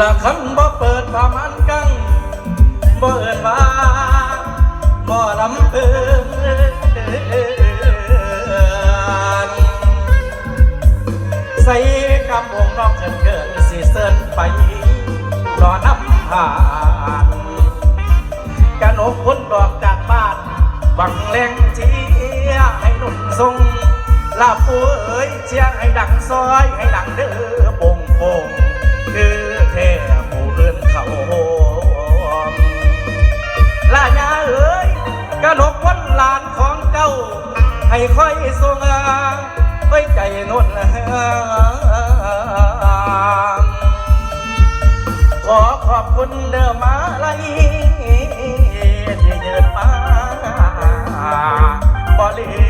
ละคันบ่เปิดประมาณกังบ่เอินว่าบ่ลำเอินใส่กำวงนอกเกินเกินสิเซินไปรอน้ำผ่านกะนกพ้นดอกจากบ้านหวังแรงเชียให้หนุ่มทรงลาปูเอ้ยเชียให้ดังซอยให้ดังเด้อ คุณเด้อมาลัยที่เดินมาบ่ลื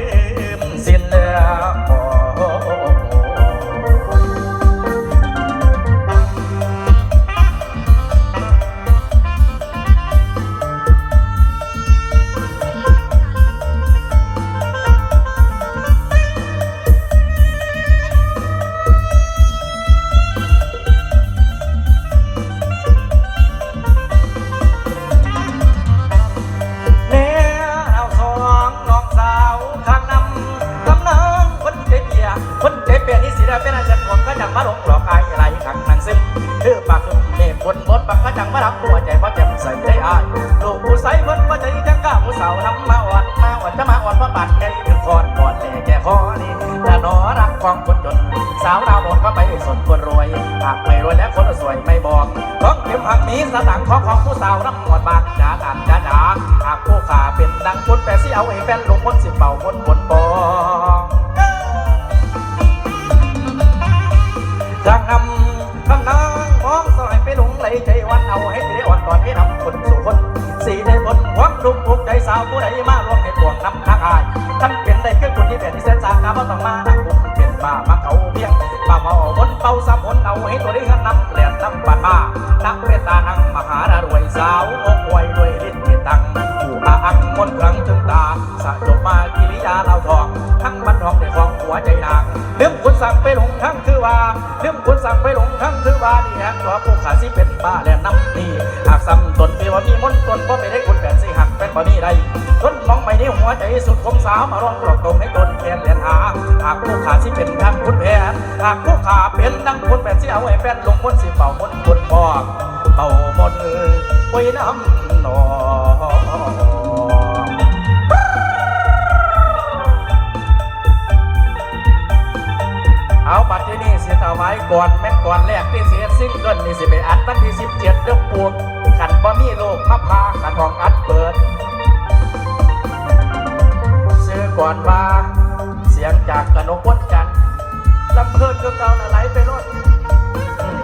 อายลูกผู้ใสเพิ่นว่าใจจังก้าผู้สาวทำมาอ่อนมาอ่อนจะมาอ่อนเพราะบาดแค่ถึงคอนกอดแน่แก่คอนี่แต่หนอรักของคนจน สาวดาวโดนก็ไปสนคนรวยหากไม่รวยแล้วคนสวยไม่บอกต้องเข็มหักมีสตังค์ของของผู้สาวรับหมดบากจ๋าตานจ๋า ผู้ใดมาลวงให้ปวงนำทักอายท่านเป็นได้แค่คนที่เป็นที่แสนสากาบ่ต้องมานักบุญเป็นบ้ามาเขาเพียงบ้าเมาบนเป่าสามผลเอาให้ตัวได้เงินนำแหลนนำบาดมานักเวตานังมหาดารวยสาวอกวยด้วยฤทธิ์ตตังผู้อาอังมนครั้งถึงตาสะจบมากิริยาเราทองทั้งบันทองในของหัวใจนางเรื่องคุณสั่งไปหลงทั้งคือว่าเรื่องคุณสั่งไปหลงทั้งคือว่านี่ฮะตัวผู้ขาสิเป็นบ้าและน้ำนี่หากซ้ำตนมีว่ามีมนต์ตนเพราะไม่ได้คุณแผนสิหักเป็นบ่นี้ได้ ทนหัวใจสุดคมสาวมาร้องกรอกตรงให้ตนแขนเลียนหาหากผู้ขาสิเป็นทั้งคุณแผนหากผู้ขาเป็นทั้งคุณแผนสิเอาไอ้แฟนลงมนสิเป่ามนคุณบอกเป่ามนต์ไว้น้ำหนอเอาบัตรที่นี่เสียเอาไว้ก่อนแม่นก่อนแรกที่เสียซิงเกิลนี่สิไปอัดวันที่สิบเจ็ดเดือนปวกขันบ่มีโลกมาพาขันของอัดเปิด ก่อนว่า เสียงจากกระนกวนจันลำเพลินก็เก่าน่ะไหลไปรถ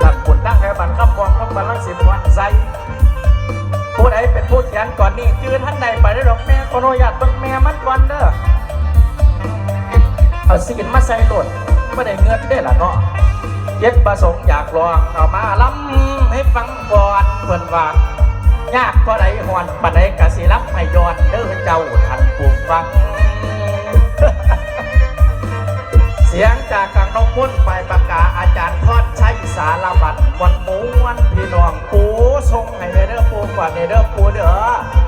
ตัดปุ่นตั้งแค่บันคำบองต้องบันลังสิบวันใสผู้ใดเป็นผู้เขียนก่อนนี่จื้อท่านใดไปได้ดอกแม่ขออนุญาตเบิ่งแม่มันก่อนเด้อเอาสินมาใส่รถไม่ได้เงินได้ละเนาะเจ็ดประสงค์อยากลองเอามาล้ำให้ฟังก่อนเพิ่นว่ายากก็ได้หอนปัดใดกะสิรับให้ยอดเด้อเจ้าทันผู้ฟัง เสียงจากกังนกมุ่นไปประกาศอาจารย์ทอดใช้สารบัตรวันมูวันพี่น้องปูทรงให้เด้อปูกว่าเด้อปูเด้อ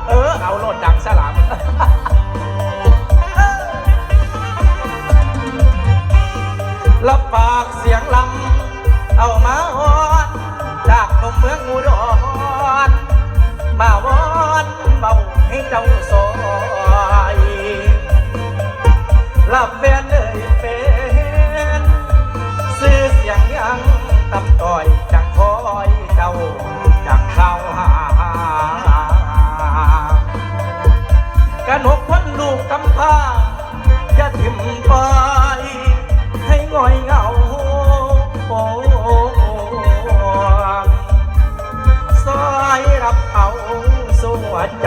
เออเอาโลดดังสลามรับปากเสียงลำเอามาหอนจากนมเมืองอุดรมาวอนเบาให้เจ้าซอย รับแฟนเลยเป็นซื้อเสียงยังตำต่อยจังคอยเจ้าจังเข้าหากระหนกพ้นลูกกำพร้าอย่าทิมไปให้ง่อยเหงาโอ้ซอยรับเอาสวดใจ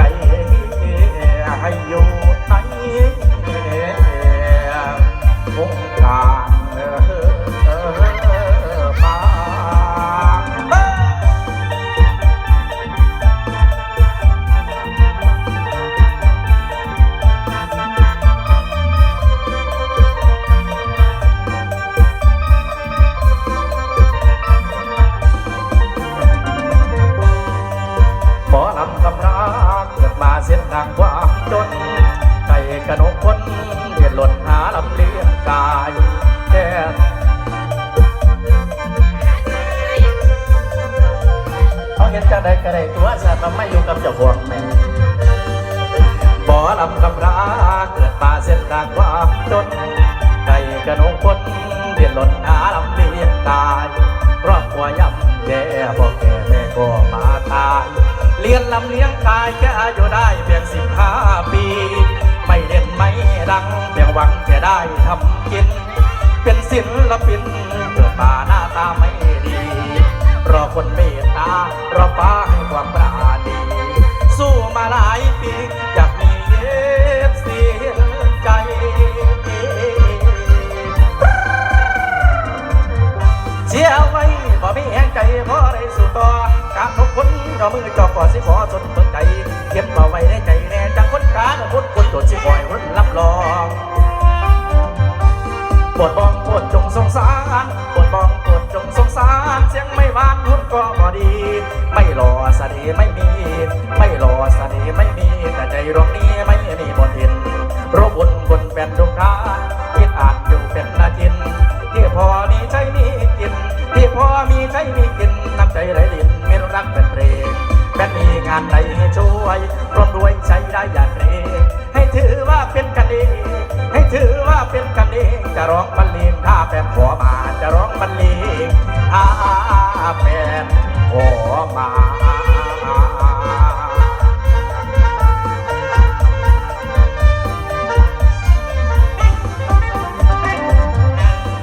กระนกคนเดือดหล่นหาลำเลียงกายแท้เขาเห็นจังใดกระไดตัวสัตว์มัไม่อยู่กับเจ้าของแม่บ่อลำคำราเกิดป่าเส้นทางว่ามจนไก่กระนกคนเดือดหล่นหาลำเลียงกายครอบครัวย่ำแย่พ่อแก่แม่ก็มาตายเลี้ยงลำเลี้ยงกายแค่อายุได้เพียงสิบห้าปี ไม่เด่นไม่ดังเพียงหวังแค่ได้ทำกิน เป็นศิลปินเกิดมาหน้าตาไม่ดี รอคนเมตตารอฟ้าให้ความปราณี สู้มาหลายปีอยากมีเอฟซีใจเสียไว้บ่มีแห่งใจพอได้สู่ต่อการทุกคนเรามือจอบก่อสิขอสนสนใจเก็บมาไว้ในใจแน่จากคนกลางคนคนโดดสิคอย สงสารปวดบ้องปวดจงสงสาร เสียงไม่หวานหุ่นก็บ่ดี ไม่รอสดีไม่มี ไม่รอสดีไม่มี แต่ใจดวงนี้ไม่มีบนดินรบบุญบนแผ่นดวงดาวคิดอ่านอยู่เป็นนาจิน ที่พอมีใช้มีกิน ที่พอมีใช้มีกินน้ำใจไหลลินมีรักเป็นเพลงแม้มีงานใดให้ช่วยร่วมด้วยใช้ได้อย่างเรให้ถือว่าเป็นกันเองให้ถือว่าเป็นกันเองจะร้องบรรเลงถ้า แฟนขอมาจะร้องบรรเลงถ้าแฟนขอมา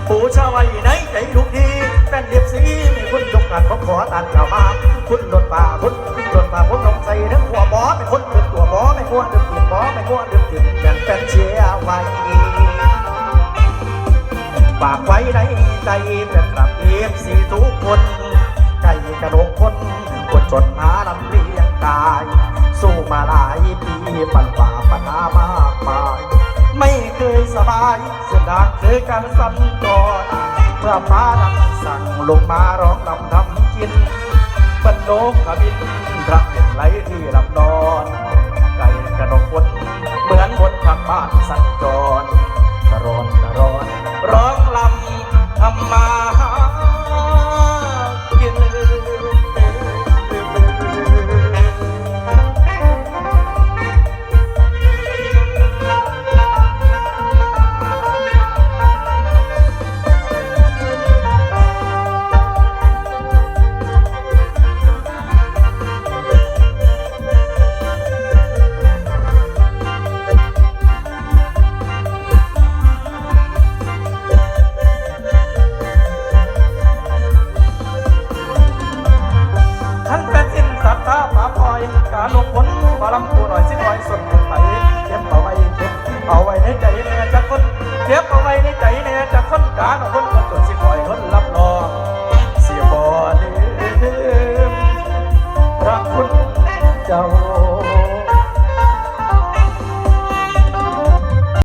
ผู้ชาวไว้ในใจลูกดีแฟนเรียบสีมีคุณจงการผมขอตันกล่าวมา คุณหล่นป่าคุณหล่นป่าผมลงใส่ทั้งหัวหมอเป็นคนดื่มตัวหมอไม่ควร ฝากไว้ในใจเป็นกลับเอฟซีทุกคนใจกระโดกคนคนจนหาลำเลียงกาย สู้มาหลายปีปันฝ่าปัญหามากมาย ไม่เคยสบายเสียดายเคือการสั่นจรเมื่อฟ้าดังสั่งลงมาร้องลำทำกินบรรโลกขบินพระเป็นไหลที่ลำนอน ไก่กระโดกบนเหมือนบนผักบ้านสัญ จะคนการเอาคน